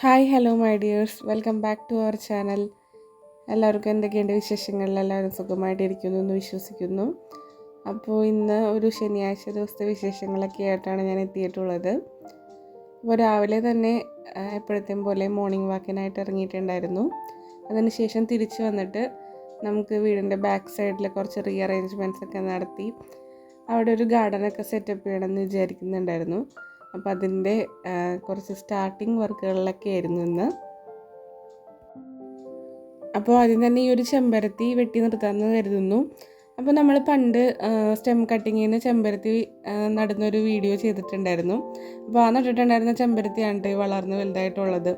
Hi hello my dears. Welcome back to our channel. എല്ലാവർക്കും എന്തൊക്കെയുണ്ട് വിശേഷങ്ങൾ? എല്ലാവരും സുഖമായിട്ടിരിക്കുന്നു എന്ന് വിശ്വസിക്കുന്നു. അപ്പോൾ ഇന്ന് ഒരു ശനിയാഴ്ച ദിവസത്തെ വിശേഷങ്ങളൊക്കെ ആയിട്ടാണ് ഞാൻ എത്തിയിട്ടുള്ളത്. അപ്പോൾ രാവിലെ തന്നെ എപ്പോഴത്തേം പോലെ മോർണിംഗ് വാക്കിനായിട്ട് ഇറങ്ങിയിട്ടുണ്ടായിരുന്നു. അതിനുശേഷം തിരിച്ചു വന്നിട്ട് നമുക്ക് വീടിന്റെ ബാക്ക് സൈഡിൽ കുറച്ച് റീ അറേഞ്ച്മെന്റ്സ് ഒക്കെ നടത്തി അവിടെ ഒരു ഗാർഡനൊക്കെ സെറ്റപ്പ് ചെയ്യണമെന്ന് വിചാരിക്കുന്നുണ്ടായിരുന്നു. അപ്പോൾ അതിന്റെ കുറച്ച് സ്റ്റാർട്ടിങ് വർക്കുകളിലൊക്കെ ആയിരുന്നു ഇന്ന്. അപ്പോൾ ആദ്യം തന്നെ ഈ ഒരു ചെമ്പരത്തി വെട്ടി നിർത്താമെന്ന് കരുതുന്നു. അപ്പോൾ നമ്മൾ പണ്ട് സ്റ്റെം കട്ടിങ്ങിന് ചെമ്പരത്തി നടന്നൊരു വീഡിയോ ചെയ്തിട്ടുണ്ടായിരുന്നു. അപ്പോൾ ആ നട്ടിട്ടുണ്ടായിരുന്ന ചെമ്പരത്തിയാണ് വളർന്ന് വലുതായിട്ടുള്ളത്.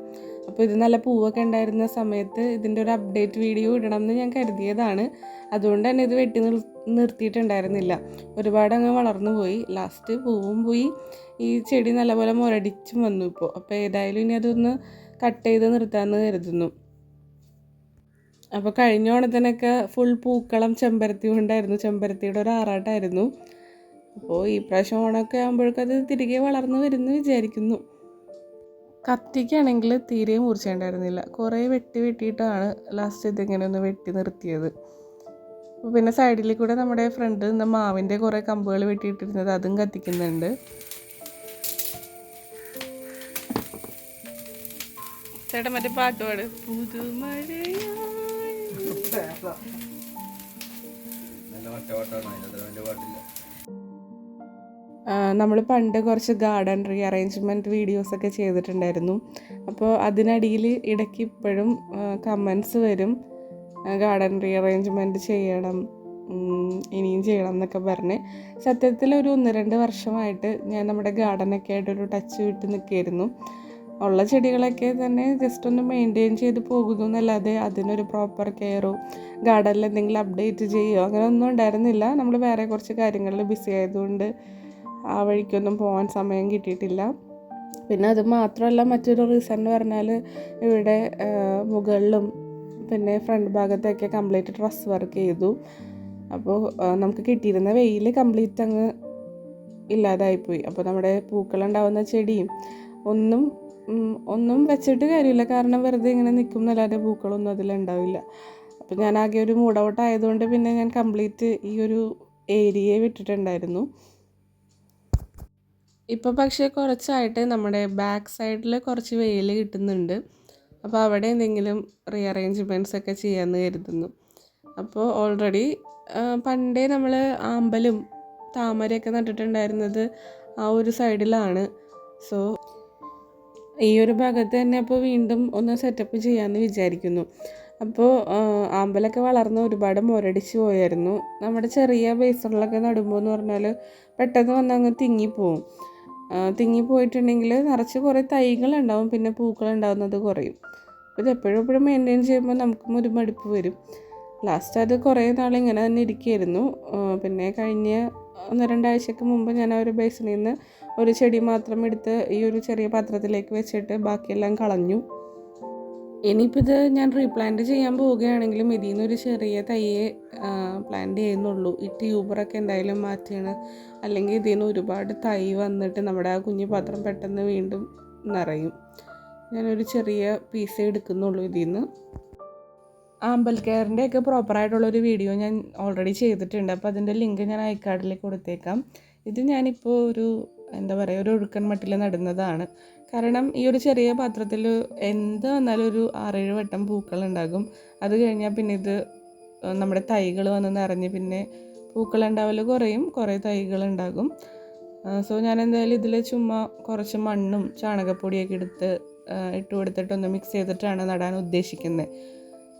അപ്പോൾ ഇത് നല്ല പൂവൊക്കെ ഉണ്ടായിരുന്ന സമയത്ത് ഇതിന്റെ ഒരു അപ്ഡേറ്റ് വീഡിയോ ഇടണം എന്ന് ഞാൻ കരുതിയതാണ്. അതുകൊണ്ട് തന്നെ ഇത് വെട്ടി നിർ നിർത്തിയിട്ടുണ്ടായിരുന്നില്ല. ഒരുപാട് അങ്ങ് വളർന്നു പോയി. ലാസ്റ്റ് പൂവും പോയി. ഈ ചെടി നല്ലപോലെ മുരടിച്ചും വന്നു ഇപ്പോൾ അപ്പോൾ ഏതായാലും ഇനി അതൊന്ന് കട്ട് ചെയ്ത് നിർത്താമെന്ന് കരുതുന്നു. അപ്പോൾ കഴിഞ്ഞ ഓണത്തിനൊക്കെ ഫുൾ പൂക്കളം ചെമ്പരത്തി കൊണ്ടായിരുന്നു. ചെമ്പരത്തിയുടെ ഒരു ആറാട്ടായിരുന്നു. അപ്പോൾ ഈ പ്രാവശ്യം ഓണമൊക്കെ ആകുമ്പോഴേക്കും അത് തിരികെ വളർന്നു വരുന്നു വിചാരിക്കുന്നു. കത്തിക്കാണെങ്കിൽ തീരെ മുറിച്ചുണ്ടായിരുന്നില്ല. കുറേ വെട്ടി വെട്ടിയിട്ടാണ് ലാസ്റ്റ് ഇതിങ്ങനെ ഒന്ന് വെട്ടി നിർത്തിയത്. പിന്നെ സൈഡിൽ കൂടെ നമ്മുടെ ഫ്രണ്ട് നിന്ന് മാവിന്റെ കുറേ കമ്പുകൾ വെട്ടിയിട്ടിരുന്നത് അതും കത്തിക്കുന്നുണ്ട്. ചേട്ടൻ മറ്റേ പാട്ട് പാട്. നമ്മൾ പണ്ട് കുറച്ച് ഗാർഡൻ റീ അറേഞ്ച്മെന്റ് വീഡിയോസൊക്കെ ചെയ്തിട്ടുണ്ടായിരുന്നു. അപ്പോൾ അതിനടിയിൽ ഇടയ്ക്ക് ഇപ്പോഴും കമൻസ് വരും. ഗാർഡൻ റീ അറേഞ്ച്മെന്റ് ചെയ്യണം ഇനിയും ചെയ്യണം എന്നൊക്കെ പറഞ്ഞ്. സത്യത്തിൽ ഒരു ഒന്ന് രണ്ട് വർഷമായിട്ട് ഞാൻ നമ്മുടെ ഗാർഡനൊക്കെ ആയിട്ടൊരു ടച്ച് വിട്ട് നിൽക്കുകയായിരുന്നു. ഉള്ള ചെടികളൊക്കെ തന്നെ ജസ്റ്റ് ഒന്ന് മെയിന്റെയിൻ ചെയ്ത് പോകുന്നു എന്നല്ലാതെ അതിനൊരു പ്രോപ്പർ കെയറോ ഗാർഡനിൽ എന്തെങ്കിലും അപ്ഡേറ്റ് ചെയ്യോ അങ്ങനെ ഒന്നും ഉണ്ടായിരുന്നില്ല. നമ്മൾ വേറെ കുറച്ച് കാര്യങ്ങളിൽ ബിസി ആയതുകൊണ്ട് ആ വഴിക്കൊന്നും പോകാൻ സമയം കിട്ടിയിട്ടില്ല. പിന്നെ അത് മാത്രമല്ല മറ്റൊരു റീസൺ എന്ന് പറഞ്ഞാൽ ഇവിടെ മുകളിലും പിന്നെ ഫ്രണ്ട് ഭാഗത്തൊക്കെ കംപ്ലീറ്റ് ഡ്രസ് വർക്ക് ചെയ്തു. അപ്പോൾ നമുക്ക് കിട്ടിയിരുന്ന വെയിൽ കംപ്ലീറ്റ് അങ്ങ് ഇല്ലാതായിപ്പോയി. അപ്പോൾ നമ്മുടെ പൂക്കളുണ്ടാവുന്ന ചെടിയും ഒന്നും ഒന്നും വെച്ചിട്ട് കാര്യമില്ല. കാരണം വെറുതെ ഇങ്ങനെ നിൽക്കും എന്നല്ലാതെ പൂക്കളൊന്നും അതിലുണ്ടാവില്ല അപ്പം ഞാൻ ആകെ ഒരു മൂഡ് ഔട്ട് ആയതുകൊണ്ട് പിന്നെ ഞാൻ കംപ്ലീറ്റ് ഈ ഒരു ഏരിയയെ വിട്ടിട്ടുണ്ടായിരുന്നു. ഇപ്പോൾ പക്ഷേ കുറച്ചായിട്ട് നമ്മുടെ ബാക്ക് സൈഡിൽ കുറച്ച് വെയിൽ കിട്ടുന്നുണ്ട്. അപ്പോൾ അവിടെ എന്തെങ്കിലും റീഅറേഞ്ച്മെന്റ്സ് ഒക്കെ ചെയ്യാമെന്ന് കരുതുന്നു. അപ്പോൾ ഓൾറെഡി പണ്ടേ നമ്മൾ ആമ്പലും താമരയൊക്കെ നട്ടിട്ടുണ്ടായിരുന്നത് ആ ഒരു സൈഡിലാണ് സോ ഈ ഒരു ഭാഗത്ത് തന്നെ അപ്പോൾ വീണ്ടും ഒന്ന് സെറ്റപ്പ് ചെയ്യാമെന്ന് വിചാരിക്കുന്നു. അപ്പോൾ ആമ്പലൊക്കെ വളർന്ന് ഒരുപാട് മുരടിച്ച് പോയായിരുന്നു. നമ്മുടെ ചെറിയ ബേസണിലൊക്കെ നടുമ്പോൾ എന്ന് പറഞ്ഞാൽ പെട്ടെന്ന് വന്ന് അങ്ങ് തിങ്ങിപ്പോവും. തിങ്ങി തിങ്ങിപ്പോയിട്ടുണ്ടെങ്കിൽ നിറച്ച് കുറേ തൈകളുണ്ടാവും പിന്നെ പൂക്കൾ ഉണ്ടാവുന്നത് കുറയും. അപ്പോൾ ഇത് എപ്പോഴും എപ്പോഴും മെയിന്റെയിൻ ചെയ്യുമ്പോൾ നമുക്കും ഒരു മടുപ്പ് വരും. ലാസ്റ്റ് അത് കുറേ നാൾ ഇങ്ങനെ തന്നെ ഇരിക്കുകയായിരുന്നു പിന്നെ കഴിഞ്ഞ ഒന്ന് രണ്ടാഴ്ചക്ക് മുമ്പ് ഞാൻ ആ ഒരു ബേസിനിൽ നിന്ന് ഒരു ചെടി മാത്രം എടുത്ത് ഈ ഒരു ചെറിയ പാത്രത്തിലേക്ക് വെച്ചിട്ട് ബാക്കിയെല്ലാം കളഞ്ഞു. ഇനിയിപ്പോൾ ഇത് ഞാൻ റീപ്ലാന്റ് ചെയ്യാൻ പോവുകയാണെങ്കിലും ഇതിൽ നിന്നൊരു ചെറിയ തയ്യെ പ്ലാന്റ് ചെയ്യുന്നുള്ളൂ. ഈ ട്യൂബറൊക്കെ എന്തായാലും മാറ്റിയാണ് അല്ലെങ്കിൽ ഇതിൽ നിന്ന് ഒരുപാട് തൈ വന്നിട്ട് നമ്മുടെ ആ കുഞ്ഞു പാത്രം പെട്ടെന്ന് വീണ്ടും നിറയും. ഞാനൊരു ചെറിയ പീസേ എടുക്കുന്നുള്ളൂ ഇതിൽ നിന്ന് ആമ്പൽ കെയറിന്റെ ഒക്കെ പ്രോപ്പറായിട്ടുള്ളൊരു വീഡിയോ ഞാൻ ഓൾറെഡി ചെയ്തിട്ടുണ്ട്. അപ്പോൾ അതിന്റെ ലിങ്ക് ഞാൻ ഐക്കാർഡിൽ കൊടുത്തേക്കാം. ഇത് ഞാനിപ്പോൾ ഒരു എന്താ പറയുക ഒരു ഒഴുക്കൻ മട്ടിൽ നടുന്നതാണ്. കാരണം ഈ ഒരു ചെറിയ പാത്രത്തിൽ എന്ത് വന്നാലും ഒരു ആറേഴ് വട്ടം പൂക്കൾ ഉണ്ടാകും. അത് കഴിഞ്ഞാൽ പിന്നെ ഇത് നമ്മുടെ തൈകൾ വന്ന് നിറഞ്ഞ് പിന്നെ പൂക്കൾ ഉണ്ടാവൽ കുറയും. കുറേ തൈകൾ ഉണ്ടാകും. സോ ഞാൻ എന്തായാലും ഇതിൽ ചുമ്മാ കുറച്ച് മണ്ണും ചാണകപ്പൊടിയൊക്കെ എടുത്ത് ഇട്ട് കൊടുത്തിട്ടൊന്ന് മിക്സ് ചെയ്തിട്ടാണ് നടാൻ ഉദ്ദേശിക്കുന്നത്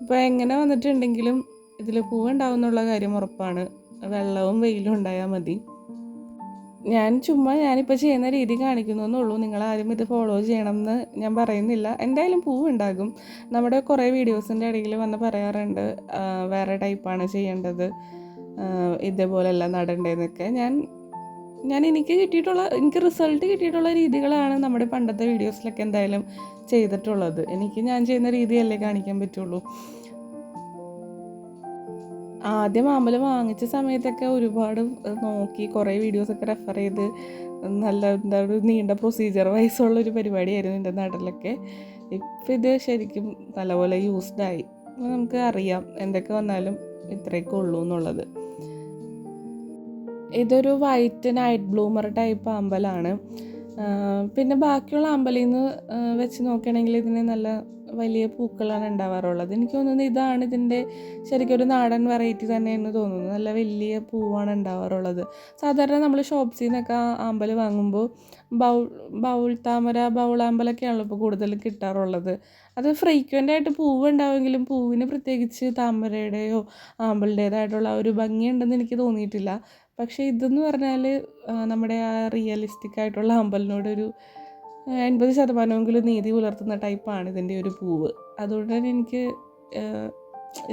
അപ്പോൾ എങ്ങനെ വന്നിട്ടുണ്ടെങ്കിലും ഇതിൽ പൂവുണ്ടാവും എന്നുള്ള കാര്യം ഉറപ്പാണ്. വെള്ളവും വെയിലും ഉണ്ടായാൽ മതി. ഞാൻ ചുമ്മാ ഞാനിപ്പോൾ ചെയ്യുന്ന രീതി കാണിക്കുന്നു നിങ്ങൾ ആരും ഇത് ഫോളോ ചെയ്യണം എന്ന് ഞാൻ പറയുന്നില്ല. എന്തായാലും പൂവുണ്ടാകും. നമ്മുടെ കുറേ വീഡിയോസിന്റെ ഇടയിൽ വന്ന് പറയാറുണ്ട് വേറെ ടൈപ്പാണ് ചെയ്യേണ്ടത് ഇതേപോലെയല്ല നടണ്ടേന്നൊക്കെ. ഞാൻ ഞാൻ എനിക്ക് കിട്ടിയിട്ടുള്ള എനിക്ക് റിസൾട്ട് കിട്ടിയിട്ടുള്ള രീതികളാണ് നമ്മുടെ പണ്ടത്തെ വീഡിയോസിലൊക്കെ എന്തായാലും ചെയ്തിട്ടുള്ളത്. എനിക്ക് ഞാൻ ചെയ്യുന്ന രീതിയല്ലേ കാണിക്കാൻ പറ്റുള്ളൂ. ആദ്യം മാമ്പൽ വാങ്ങിച്ച സമയത്തൊക്കെ ഒരുപാട് നോക്കി കുറേ വീഡിയോസൊക്കെ റെഫർ ചെയ്ത് നല്ല എന്താ ഒരു നീണ്ട പ്രൊസീജിയർ വയസ്സുള്ള ഒരു പരിപാടിയായിരുന്നു എന്റെ നാട്ടിലൊക്കെ. ഇപ്പം ഇത് ശരിക്കും നല്ലപോലെ യൂസ്ഡായി നമുക്ക് അറിയാം എന്തൊക്കെ വന്നാലും ഇത്രയൊക്കെ ഉള്ളൂ എന്നുള്ളത്. ഇതൊരു വൈറ്റ് നൈറ്റ് ബ്ലൂമർ ടൈപ്പ് അമ്പലമാണ് പിന്നെ ബാക്കിയുള്ള അമ്പലിൽ നിന്ന് വെച്ച് നോക്കുകയാണെങ്കിൽ ഇതിന് നല്ല വലിയ പൂക്കളാണ് ഉണ്ടാവാറുള്ളത്. എനിക്ക് തോന്നുന്നത് ഇതാണ് ഇതിന്റെ ശരിക്കും ഒരു നാടൻ വെറൈറ്റി തന്നെയെന്ന് തോന്നുന്നു. നല്ല വലിയ പൂവാണ് ഉണ്ടാവാറുള്ളത്. സാധാരണ നമ്മൾ ഷോപ്സിൽ നിന്നൊക്കെ ആ അമ്പൽ വാങ്ങുമ്പോൾ ബൗൾ ബൗൾ താമര ബൗളാമ്പലൊക്കെയാണല്ലോ ഇപ്പോൾ കൂടുതൽ കിട്ടാറുള്ളത്. അത് ഫ്രീക്വന്റ് ആയിട്ട് പൂവ് ഉണ്ടാവുമെങ്കിലും പൂവിന് പ്രത്യേകിച്ച് താമരയുടെയോ ആമ്പലിന്റേതായിട്ടുള്ള ഒരു ഭംഗിയുണ്ടെന്ന് എനിക്ക് തോന്നിയിട്ടില്ല. പക്ഷേ ഇതെന്ന് പറഞ്ഞാൽ നമ്മുടെ ആ റിയലിസ്റ്റിക് ആയിട്ടുള്ള അമ്പലിനോടൊരു എൺപത് ശതമാനമെങ്കിലും നീതി പുലർത്തുന്ന ടൈപ്പാണ് ഇതിന്റെ ഒരു പൂവ്. അതുകൊണ്ട് തന്നെ എനിക്ക്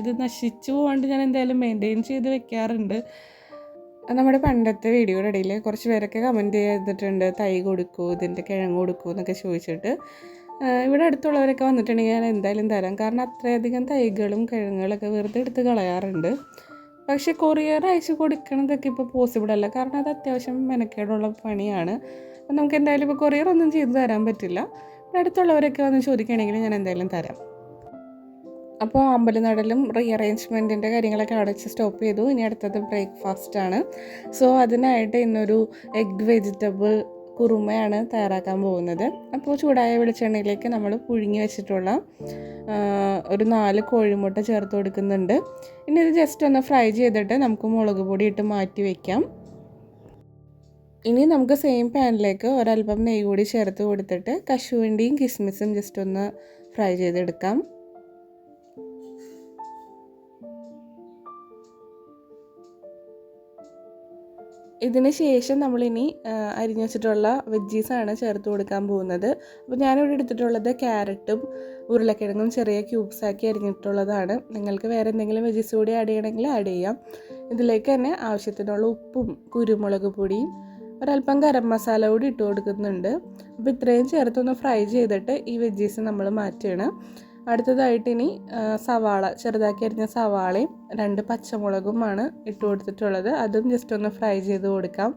ഇത് നശിച്ചു പോകാണ്ട് ഞാൻ എന്തായാലും മെയിന്റെയിൻ ചെയ്ത് വെക്കാറുണ്ട്. നമ്മുടെ പണ്ടത്തെ വീഡിയോയുടെ ഇടയിൽ കുറച്ച് പേരൊക്കെ കമന്റ് ചെയ്തിട്ടുണ്ട് തൈ കൊടുക്കൂ ഇതിന്റെ കിഴങ്ങ് കൊടുക്കൂ എന്നൊക്കെ ചോദിച്ചിട്ട്. ഇവിടെ അടുത്തുള്ളവരൊക്കെ വന്നിട്ടുണ്ടെങ്കിൽ ഞാൻ എന്തായാലും തരാം. കാരണം അത്രയധികം തൈകളും കിഴങ്ങുകളൊക്കെ വെറുതെ എടുത്ത് കളയാറുണ്ട്. പക്ഷേ കൊറിയർ അയച്ചു കൊടുക്കണതൊക്കെ ഇപ്പോൾ പോസിബിൾ അല്ല. കാരണം അത് അത്യാവശ്യം മെനക്കേടുള്ള പണിയാണ്. അപ്പം നമുക്ക് എന്തായാലും ഇപ്പോൾ കൊറിയർ ഒന്നും ചെയ്തു തരാൻ പറ്റില്ല. അടുത്തുള്ളവരൊക്കെ വന്ന് ചോദിക്കുകയാണെങ്കിൽ ഞാൻ എന്തായാലും തരാം. അപ്പോൾ അമ്പലനടലും റീഅറേഞ്ച്മെന്റിന്റെ കാര്യങ്ങളൊക്കെ അടച്ച് സ്റ്റോപ്പ് ചെയ്തു. ഇനി അടുത്തത് ബ്രേക്ക്ഫാസ്റ്റ് ആണ്. സോ അതിനായിട്ട് ഇന്നൊരു എഗ് വെജിറ്റബിൾ കുറുമയാണ് തയ്യാറാക്കാൻ പോകുന്നത്. അപ്പോൾ ചൂടായ വെളിച്ചെണ്ണയിലേക്ക് നമ്മൾ പുഴുങ്ങി വെച്ചിട്ടുള്ള ഒരു നാല് കോഴിമുട്ട ചേർത്ത് കൊടുക്കുന്നുണ്ട്. ഇനി ഇത് ജസ്റ്റ് ഒന്ന് ഫ്രൈ ചെയ്തിട്ട് നമുക്ക് മുളക് പൊടി ഇട്ട് മാറ്റി വയ്ക്കാം ഇനി നമുക്ക് സെയിം പാനിലേക്ക് ഒരല്പം നെയ്യ് കൂടി ചേർത്ത് കൊടുത്തിട്ട് കശുവണ്ടിയും കിസ്മിസും ജസ്റ്റ് ഒന്ന് ഫ്രൈ ചെയ്തെടുക്കാം. ഇതിന് ശേഷം നമ്മളിനി അരിഞ്ഞു വെച്ചിട്ടുള്ള വെജീസാണ് ചേർത്ത് കൊടുക്കാൻ പോകുന്നത്. അപ്പോൾ ഞാനിവിടെ എടുത്തിട്ടുള്ളത് ക്യാരറ്റും ഉരുളക്കിഴങ്ങും ചെറിയ ക്യൂബ്സാക്കി അരിഞ്ഞിട്ടുള്ളതാണ്. നിങ്ങൾക്ക് വേറെ എന്തെങ്കിലും വെജീസ് കൂടി ആഡ് ചെയ്യണമെങ്കിൽ ആഡ് ചെയ്യാം. ഇതിലേക്ക് തന്നെ ആവശ്യത്തിനുള്ള ഉപ്പും കുരുമുളക് പൊടിയും ഒരല്പം ഗരം മസാല കൂടി ഇട്ട് കൊടുക്കുന്നുണ്ട്. അപ്പോൾ ഇത്രയും ചേർത്തൊന്ന് ഫ്രൈ ചെയ്തിട്ട് ഈ വെജീസ് നമ്മൾ മാറ്റുകയാണ് അടുത്തതായിട്ട് ഇനി സവാള ചെറുതാക്കി അരിഞ്ഞ സവാളയും രണ്ട് പച്ചമുളകുമാണ് ഇട്ട് കൊടുത്തിട്ടുള്ളത്. അതും ജസ്റ്റ് ഒന്ന് ഫ്രൈ ചെയ്ത് കൊടുക്കാം.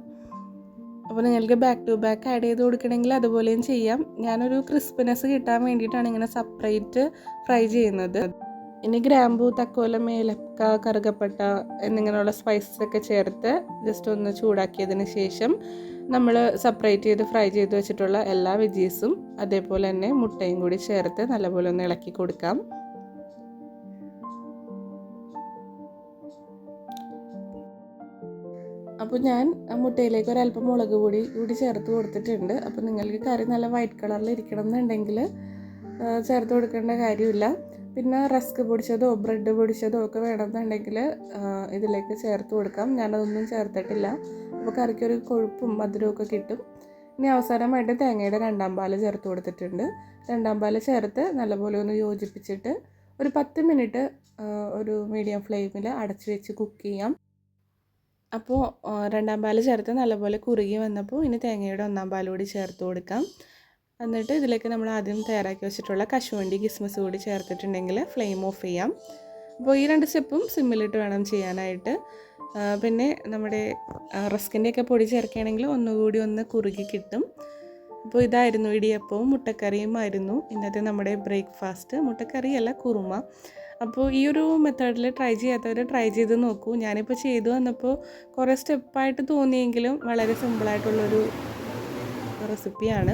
അപ്പോൾ നിങ്ങൾക്ക് ബാക്ക് ടു ബാക്ക് ആഡ് ചെയ്ത് കൊടുക്കണമെങ്കിൽ അതുപോലെയും ചെയ്യാം. ഞാനൊരു ക്രിസ്പിനെസ് കിട്ടാൻ വേണ്ടിയിട്ടാണ് ഇങ്ങനെ സെപ്പറേറ്റ് ഫ്രൈ ചെയ്യുന്നത്. ഇനി ഗ്രാമ്പൂ തക്കോലം ഏലക്ക കറുകപ്പട്ട എന്നിങ്ങനെയുള്ള സ്പൈസസ് ഒക്കെ ചേർത്ത് ജസ്റ്റ് ഒന്ന് ചൂടാക്കിയതിന് ശേഷം നമ്മൾ സെപ്പറേറ്റ് ചെയ്ത് ഫ്രൈ ചെയ്ത് വെച്ചിട്ടുള്ള എല്ലാ വെജീസും അതേപോലെ തന്നെ മുട്ടയും കൂടി ചേർത്ത് നല്ലപോലെ ഒന്ന് ഇളക്കി കൊടുക്കാം. അപ്പോൾ ഞാൻ മുട്ടയിലേക്ക് ഒരല്പം മുളക് പൊടി കൂടി ചേർത്ത് കൊടുത്തിട്ടുണ്ട്. അപ്പോൾ നിങ്ങൾക്ക് കറി നല്ല വൈറ്റ് കളറിൽ ഇരിക്കണം എന്നുണ്ടെങ്കിൽ ചേർത്ത് കൊടുക്കേണ്ട കാര്യമില്ല. പിന്നെ റസ്ക് പൊടിച്ചതോ ബ്രെഡ് പൊടിച്ചതോ ഒക്കെ വേണമെന്നുണ്ടെങ്കിൽ ഇതിലേക്ക് ചേർത്ത് കൊടുക്കാം. ഞാനതൊന്നും ചേർത്തിട്ടില്ല. അപ്പോൾ കറിക്ക് ഒരു കൊഴുപ്പും മധുരവും ഒക്കെ കിട്ടും. ഇനി അവസാനമായിട്ട് തേങ്ങയുടെ രണ്ടാം പാൽ ചേർത്ത് കൊടുത്തിട്ടുണ്ട്. രണ്ടാം പാൽ ചേർത്ത് നല്ലപോലെ ഒന്ന് യോജിപ്പിച്ചിട്ട് ഒരു പത്ത് മിനിറ്റ് ഒരു മീഡിയം ഫ്ലെയിമിൽ അടച്ച് വെച്ച് കുക്ക് ചെയ്യാം. അപ്പോൾ രണ്ടാം പാൽ ചേർത്ത് നല്ലപോലെ കുറുകി വന്നപ്പോൾ ഇനി തേങ്ങയുടെ ഒന്നാം പാൽ കൂടി ചേർത്ത് കൊടുക്കാം. എന്നിട്ട് ഇതിലേക്ക് നമ്മൾ ആദ്യം തയ്യാറാക്കി വെച്ചിട്ടുള്ള കശുവണ്ടി കിസ്മസ് കൂടി ചേർത്തിട്ടുണ്ടെങ്കിൽ ഫ്ലെയിം ഓഫ് ചെയ്യാം. അപ്പോൾ ഈ രണ്ട് സ്റ്റെപ്പും സിമ്മിലിട്ട് വേണം ചെയ്യാനായിട്ട്. പിന്നെ നമ്മുടെ റസ്കിന്റെയൊക്കെ പൊടി ചേർക്കുകയാണെങ്കിൽ ഒന്നുകൂടി ഒന്ന് കുറുകി കിട്ടും. അപ്പോൾ ഇതായിരുന്നു ഇടിയപ്പവും മുട്ടക്കറിയും ആയിരുന്നു. ഇന്നത്തെ നമ്മുടെ ബ്രേക്ക്ഫാസ്റ്റ്. മുട്ടക്കറി അല്ല കുറുമ. അപ്പോൾ ഈ ഒരു മെത്തേഡിൽ ട്രൈ ചെയ്യാത്തവർ ട്രൈ ചെയ്ത് നോക്കൂ. ഞാനിപ്പോൾ ചെയ്തു വന്നപ്പോൾ കുറേ സ്റ്റെപ്പായിട്ട് തോന്നിയെങ്കിലും വളരെ സിമ്പിളായിട്ടുള്ളൊരു റെസിപ്പിയാണ്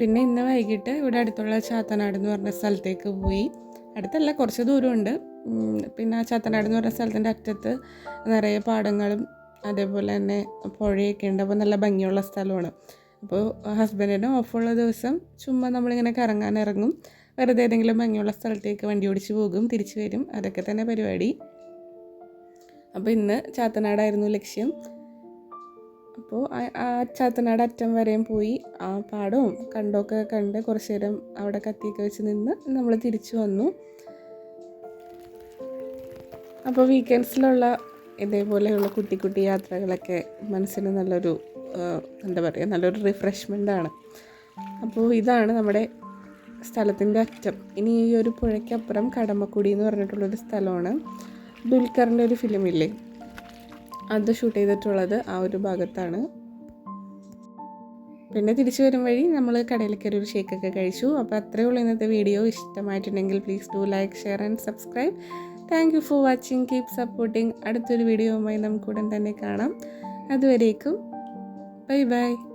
പിന്നെ ഇന്ന് വൈകിട്ട് ഇവിടെ അടുത്തുള്ള ചാത്തനാട് എന്ന് പറഞ്ഞ സ്ഥലത്തേക്ക് പോയി. അടുത്തല്ല കുറച്ച് ദൂരമുണ്ട്. പിന്നെ ആ ചാത്തനാട് എന്ന് പറഞ്ഞ സ്ഥലത്തിന്റെ അറ്റത്ത് നിറയെ പാടങ്ങളും അതേപോലെ തന്നെ പുഴയൊക്കെ ഉണ്ട്. അപ്പോൾ നല്ല ഭംഗിയുള്ള സ്ഥലമാണ്. അപ്പോൾ ഹസ്ബൻഡിന് ഓഫുള്ള ദിവസം ചുമ്മാ നമ്മളിങ്ങനെ കറങ്ങാൻ ഇറങ്ങും. വെറുതെ ഏതെങ്കിലും ഭംഗിയുള്ള സ്ഥലത്തേക്ക് വണ്ടി ഓടിച്ച് പോകും തിരിച്ചു വരും. അതൊക്കെ തന്നെ പരിപാടി. അപ്പോൾ ഇന്ന് ചാത്തനാടായിരുന്നു ലക്ഷ്യം. അപ്പോൾ ആ- ചാത്തനാട് അറ്റം വരെയും പോയി. ആ പാടവും കണ്ടൊക്കെ കണ്ട് കുറച്ച് നേരം അവിടെ കത്തിയൊക്കെ വെച്ച് നിന്ന് നമ്മൾ തിരിച്ചു വന്നു. അപ്പോൾ വീക്കെൻഡ്സിലുള്ള ഇതേപോലെയുള്ള കുട്ടി കുട്ടി യാത്രകളൊക്കെ മനസ്സിന് നല്ലൊരു എന്താ പറയുക നല്ലൊരു ആണ്. അപ്പോൾ ഇതാണ് നമ്മുടെ സ്ഥലത്തിന്റെ അറ്റം. ഇനി ഈ ഒരു പുഴയ്ക്കപ്പുറം കടമക്കുടി എന്ന് പറഞ്ഞിട്ടുള്ളൊരു സ്ഥലമാണ്. ദുൽഖറിന്റെ ഒരു ഫിലിമില്ലേ അത് ഷൂട്ട് ചെയ്തിട്ടുള്ളത് ആ ഒരു ഭാഗത്താണ്. പിന്നെ തിരിച്ചു വരും വഴി നമ്മൾ കടയിൽ കയറി ഒരു ഷേക്കൊക്കെ കഴിച്ചു. അപ്പോൾ അത്രയേ ഉള്ളൂ ഇന്നത്തെ വീഡിയോ ഇഷ്ടമായിട്ടുണ്ടെങ്കിൽ please do like share and subscribe thank you for watching keep supporting അടുത്തൊരു നമുക്ക് ഉടൻ തന്നെ കാണാം. അതുവരേക്കും. Bye bye